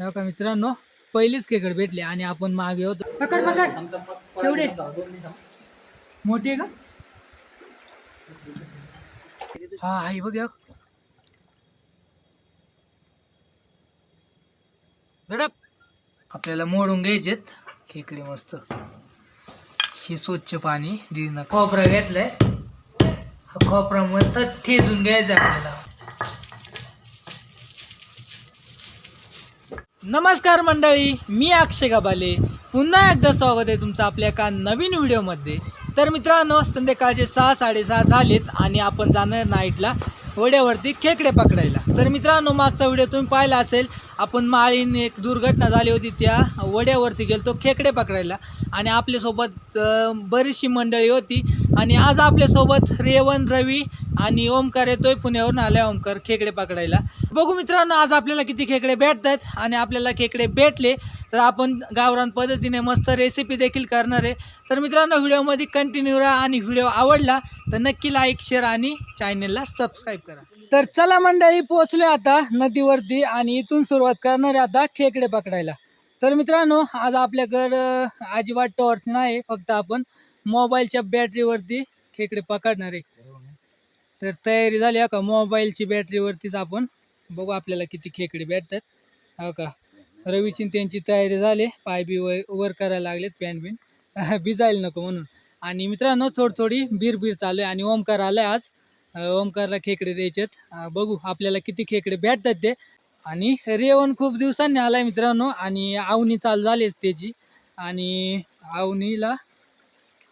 हो का मित्रांनो पहिलीच खेकड भेटली आणि आपण मागे होतो. पकड पकड. एवढे. मोठी आहे का? हा आई बघ गडप आपल्याला मोडून घ्यायचेत. खेकडे मस्त. हे स्वच्छ पाणी दिना खोबरा घेतलाय. हा खोबरा मस्त ठेचून घ्यायचा आपल्याला. नमस्कार मंडळी मी अक्षय गाबाले पुन्हा एकदा स्वागत आहे तुमचं आपल्या एका नवीन व्हिडिओमध्ये. तर मित्रांनो संध्याकाळचे सहा साडेसहा झालेत आणि आपण जाणार नाईटला वड्यावरती खेकडे पकडायला. तर मित्रांनो मागचा व्हिडिओ तुम्ही पाहिला असेल आपण माळीन एक दुर्घटना झाली होती त्या वड्यावरती गेलतो खेकडे पकडायला. आणि आपल्यासोबत बरीचशी मंडळी होती. आणि आज आपल्यासोबत रेवन रवी आणि ओमकार येतोय. पुण्यावरून आलाय ओमकार खेकडे पकडायला. बघू मित्रांनो आज आपल्याला किती खेकडे भेटतात आणि आपल्याला खेकडे भेटले तर आपण गावरान पद्धतीने मस्त रेसिपी देखील करणार आहे. तर मित्रांनो व्हिडिओमध्ये कंटिन्यू राहा आणि व्हिडिओ आवडला तर नक्की लाईक शेअर आणि चॅनलला सबस्क्राईब करा. तर चला मंडळी पोहोचलोय आता नदीवरती आणि इथून सुरुवात करणार आहे आता खेकडे पकडायला. तर मित्रांनो आज आपल्याकडं अजिबात टॉर्च नाही फक्त आपण मोबाईलच्या बॅटरीवरती खेकडे पकडणार आहे. तर तयारी झाली आहे का? मोबाईलची बॅटरीवरतीच आपण बघू आपल्याला किती खेकडे भेटतात. हो का? रवीची त्यांची तयारी झाली पाय बी वर वर करायला लागलेत पॅन बिन. भिजायला नको म्हणून. आणि मित्रांनो थोडी थोडी बीर बीर चालू आहे आणि ओमकार आलाय आज. ओमकारला खेकडे द्यायचेत. बघू आपल्याला किती खेकडे भेटतात ते. आणि रेवण खूप दिवसांनी आलाय मित्रांनो. आणि आवनी चालू झालीच त्याची. आणि आवनीला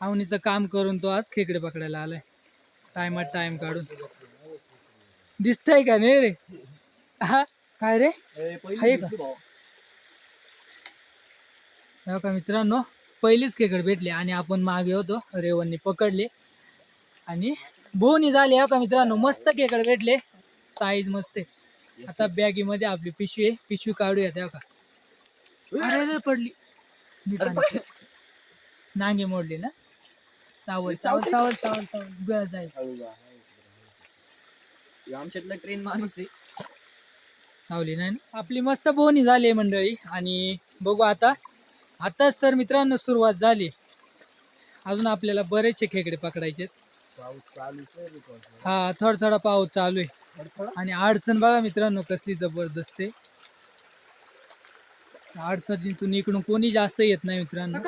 आवनीचं काम करून तो आज खेकडे पकडायला आलाय. टायमात टाइम काढून. दिसतंय का नाही रे? हा काय रे? आहे का? हो का मित्रांनो? पहिलीच खेकड भेटले आणि आपण मागे होतो. रेवणनी पकडले. आणि बोनी झाली हो का मित्रांनो? मस्त खेकड भेटले. साईज मस्त आहे. आता बॅगीमध्ये आपली पिशवी आहे. पिशवी काढूया त्या का अरे रे पडली. नांगे मोडली ना? चावल चावल चावल. चावल चावल गळ जाईल आमच्यातला ट्रेन माणूस आहे. चावली नाही ना? आपली मस्त बोनी झाली मंडळी. आणि बघू आता. आताच तर मित्रांनो सुरुवात झाली. अजून आपल्याला बरेचसे खेकडे पकडायचे हा थोडा थोडा पाऊस चालू आहे. आणि अडचण बघा मित्रांनो कसली जबरदस्त आहे. अडचणीतून इकडून कोणी जास्त येत नाही मित्रांनो.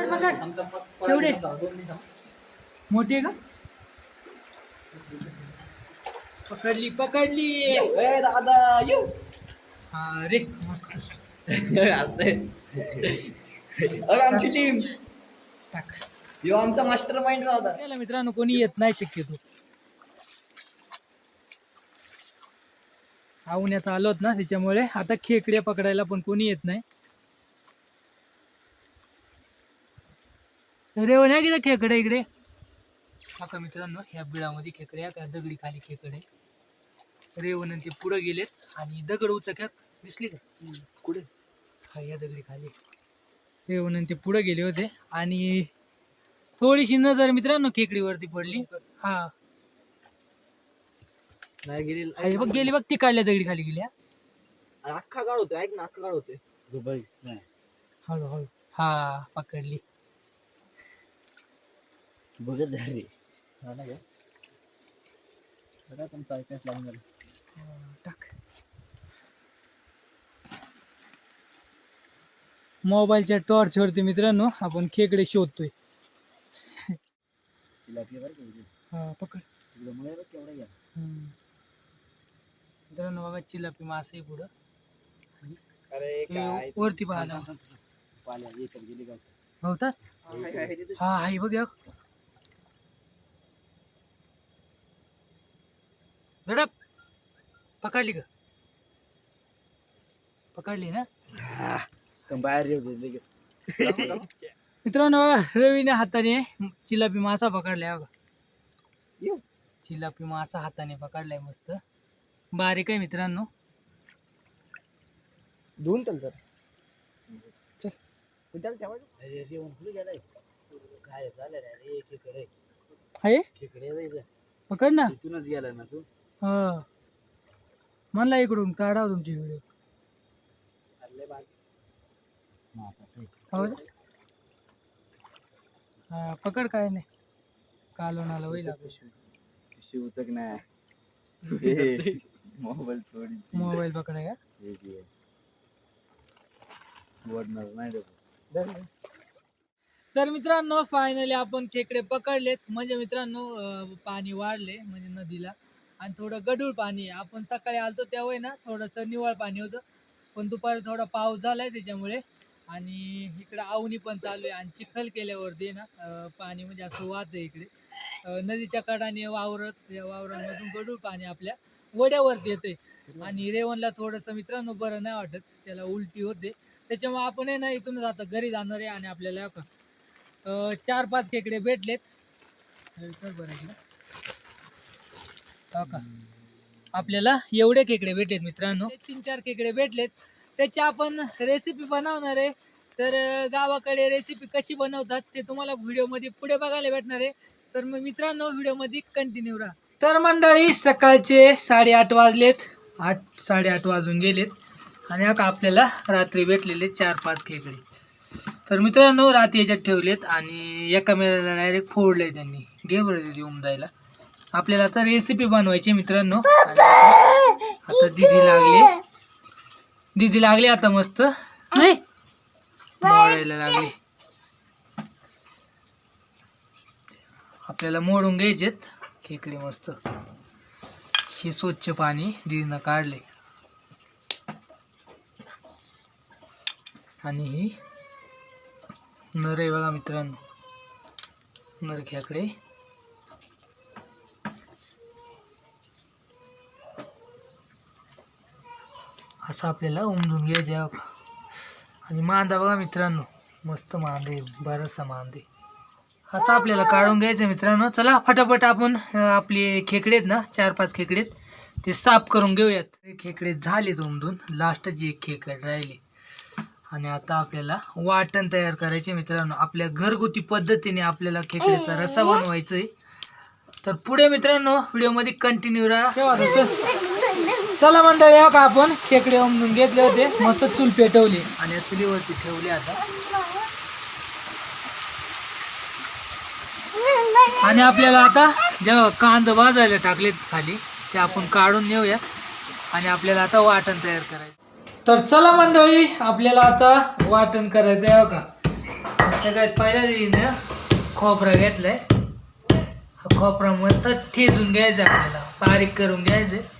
मोठी आहे का? पकडली पकडली. दादा येऊ. हा रे मस्त. असते अरे आमची टीम टाक. यो आमचा मास्टर माइंड होता त्याला मित्रांनो कोणी येत नाही शक्यतो. आवण्याचा आलोत ना त्याच्यामुळे आता खेकड्या पकडायला पण कोणी येत नाही. रेवण्या किती खेकडे इकडे. आता मित्रांनो ह्या बिळामध्ये खेकडे आहे का? दगडी खाली खेकडे रेवण ते पुढे गेलेत आणि दगड उचक्यात दिसली का कुठे? या दगडी खाली. रेवण ते पुढे गेले होते आणि थोडीशी नजर मित्रांनो खेकडीवरती पडली. हा. नाही गेली बघ गेली बघ ती काढल्या दगडी खाली गेली हा. अख्खा काढ होतोय ऐक ना अख्खा काढ होतोय. दुबई हळू हळू. हा पकडली. बघत झाली तुमचा ऐकायच लागून झालं. हा, टाक. मोबाईलच्या टॉर्च वरती मित्रांनो आपण खेकडे शोधतोय. तिला आपली बरं का हा पकड. मुळे बघ केवढा घ्या. हम्म. मित्रांनो बघा चिलापी मासे आहे पुढं अरे हे वरती पाल्या येतात गेली होतात हा आई बघ एक. गडप पकडली का पकडली ना? बाहेर येऊ दे लगेच. मित्रांनो रवीने हाताने चिलापी मासा पकडलाय बघा. चिलापी मासा हाताने पकडलाय मस्त. बारीक आहे मित्रांनो. दोन तर चल उद्याला ठेवायचं. अरे जेवण कुठे गेलाय काय झालं रे? अरे एक इकडे आहे तिकडे जायचं पकड ना. तिथूनच गेलाय ना तू? हा. म्हणला इकडून काढावं तुमची व्हिडिओ. हो पकड काय नाही. कालून आलं होईल शिवचक नाही? मोबाईल थोडी मोबाईल पकडाय का? वडणार नाही तर मित्रांनो फायनली आपण खेकडे पकडलेत. म्हणजे मित्रांनो पाणी वाढले म्हणजे नदीला. आणि थोडं गडूळ पाणी आहे. आपण सकाळी आलतो तेव्हा आहे ना थोडंसं निवळ पाणी होतं. पण दुपारी थोडा पाऊस झालाय त्याच्यामुळे आणि इकडं आवणी पण चालू आहे. आणि चिखल केल्यावरती ना अं, पाणी म्हणजे असं वाहत आहे इकडे. अं, नदीच्या कडाने वावरत या वावरांमधून गडूळ पाणी आपल्या वड्यावरती येते आणि रेवणला थोडंसं मित्रांनो बरं नाही वाटत त्याला उलटी होते. त्याच्यामुळे आपण आहे ना इथूनच आता घरी जाणार आहे आणि आपल्याला का अं, चार पाच खेकडे भेटलेत. बरं हो का आपल्याला एवढे खेकडे भेटलेत मित्रांनो. तीन चार खेकडे भेटलेत. त्याची आपण रेसिपी बनवणार आहे. तर गावाकडे रेसिपी कशी बनवतात ते तुम्हाला व्हिडिओमध्ये पुढे बघायला भेटणार आहे. तर मग मित्रांनो व्हिडिओमध्ये कंटिन्यू राहा. तर मंडळी सकाळचे साडेआठ वाजलेत. आठ साडेआठ वाजून गेलेत. आणि आता आपल्याला रात्री भेटलेले चार पाच खेकडे. तर मित्रांनो रात्री याच्यात ठेवलेत आणि एका मेळ्याला डायरेक्ट फोडले त्यांनी. घे बरं दिदी उमदायला आपल्याला आता रेसिपी बनवायची मित्रांनो. आणि आता आता दिदी लागले. दीदी लागली आता मस्त. नाही? मोडायला लागले. आपल्याला मोडून घ्यायचेत. खेकडे मस्त. हे स्वच्छ पाणी दीदीनं काढले. आणि ही नर आहे बघा मित्रांनो. नर खेकडे असं आपल्याला उमजून घ्यायचं आणि मांदा बघा मित्रांनो मस्त मांदे बराचसा मांदे असं आपल्याला काढून घ्यायचं आहे मित्रांनो. चला फटाफट आपण आपले खेकडे आहेत ना चार पाच खेकडे आहेत ते साफ करून घेऊयात. हे खेकडे झालेत उमधून लास्टची एक खेकड राहिली. आणि आता आपल्याला वाटण तयार करायचे मित्रांनो. आपल्या घरगुती पद्धतीने आपल्याला खेकड्याचा रसा बनवायचा आहे तर पुढे मित्रांनो व्हिडिओमध्ये कंटिन्यू राहा. चला मंडळी या का आपण? खेकडे उमदून घेतले होते. मस्त चूल पेटवली. आणि या चुलीवरती ठेवले आता. आणि आपल्याला आता जेव्हा कांदा भाजायला टाकलेत खाली ते आपण काढून नेऊयात आणि आपल्याला आता वाटण तयार करायचं. तर चला मंडळी आपल्याला आता वाटण करायचं आहे हो का? सगळ्यात पहिल्या दिदीनं खोबरा घेतलाय. खोबरा मस्त ठेचून घ्यायचा आपल्याला. बारीक करून घ्यायचे.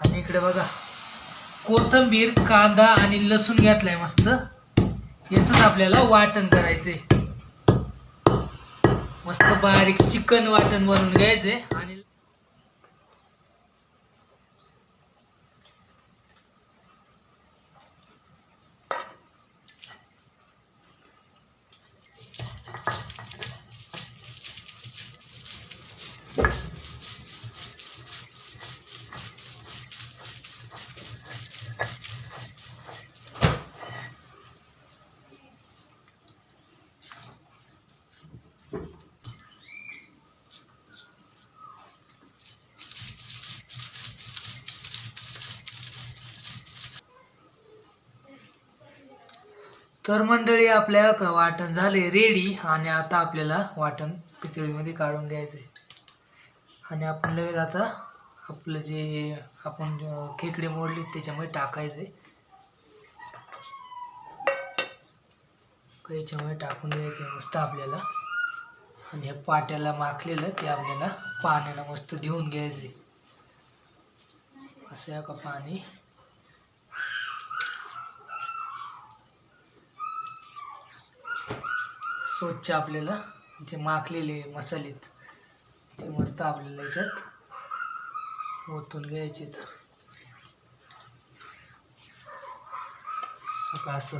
आणि इकडे बघा. कोथिंबीर कांदा आणि लसूण घेतलाय मस्त. याचंच आपल्याला वाटण करायचंय. मस्त बारीक चिकन वाटण बनवून घ्यायचे आणि तर मंडळी आपल्या का वाटण झाले रेडी आणि आता आपल्याला वाटण पितळीमध्ये काढून घ्यायचंय. आणि आपण लगेच आता आपलं जे आपण खेकडे मोडले त्याच्यामध्ये टाकायचे याच्यामुळे टाकून घ्यायचं मस्त आपल्याला. आणि हे पाट्याला माखलेलं ते आपल्याला पाण्यानं मस्त देऊन घ्यायचे असं आहे का पाणी? स्वच्छ आपल्याला जे माखलेले मसालेत ते मस्त आपल्याला याच्यात ओतून घ्यायचे असं.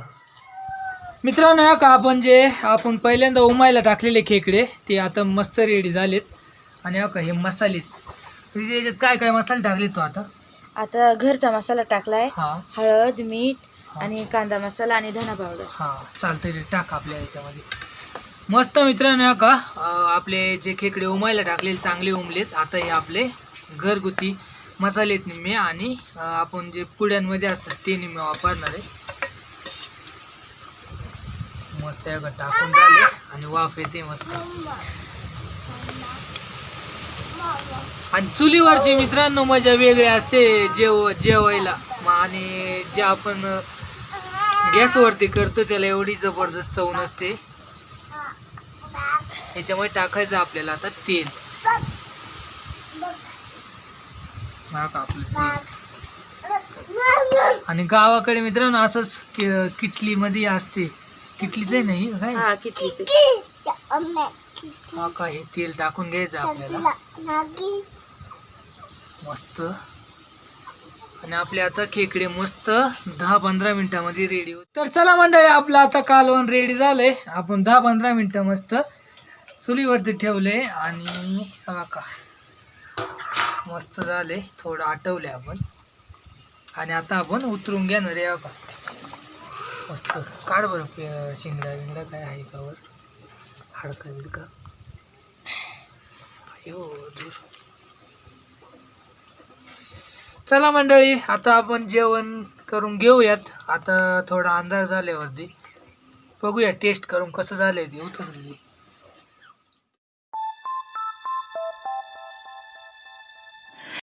मित्रांनो या का आपण जे आपण पहिल्यांदा उमायला टाकलेले खेकडे ते आता मस्त रेडी झालेत. आणि का हे मसालेत याच्यात काय काय मसाले टाकले तो आता? आता घरचा मसाला टाकलाय. हळद मीठ. आणि कांदा मसाला आणि धना पावडर. हा चालतंय टाक आपल्या याच्यामध्ये. मस्त मित्रांनो या का? आपले जे खेकडे उमायला टाकलेले चांगले उमलेत. आता हे आपले घरगुती मसालेत निम्मे आणि आपण जे पुड्यांमध्ये असतात ते निम्मे वापरणार आहे. मस्त या का? टाकून झाले आणि वाफ येते मस्त. आणि चुलीवरची मित्रांनो मजा वेगळी असते जेव जेवायला. आणि जे आपण गॅसवरती करतो त्याला एवढी जबरदस्त चव नसते. याच्यामुळे टाकायचं आपल्याला आता तेल. हा का आपलं तेल. आणि गावाकडे मित्रांनो असंच कि- किटलीमध्ये असते. किटलीच नाही काय? हा किटलीचे. हा का हे तेल टाकून घ्यायचं आपल्याला. मस्त. आणि आपले आता खेकडे मस्त दहा पंधरा मिनिटामध्ये रेडी होत तर चला मंडळी आपलं आता कालवण रेडी झालंय. आपण दहा पंधरा मिनिटं मस्त चुलीवरती ठेवले आणि का मस्त झाले. थोडं आटवले आपण. आणि आता आपण उतरून घेणार आहे. का मस्त. काढ बरं शिंगडा बिंगडा काय आहे का वर? हाडका बिडका. अयो चला मंडळी आता आपण जेवण करून घेऊयात. आता थोडा अंधार झाल्यावरती. बघूया टेस्ट करून कसं झालंय ते. उतरून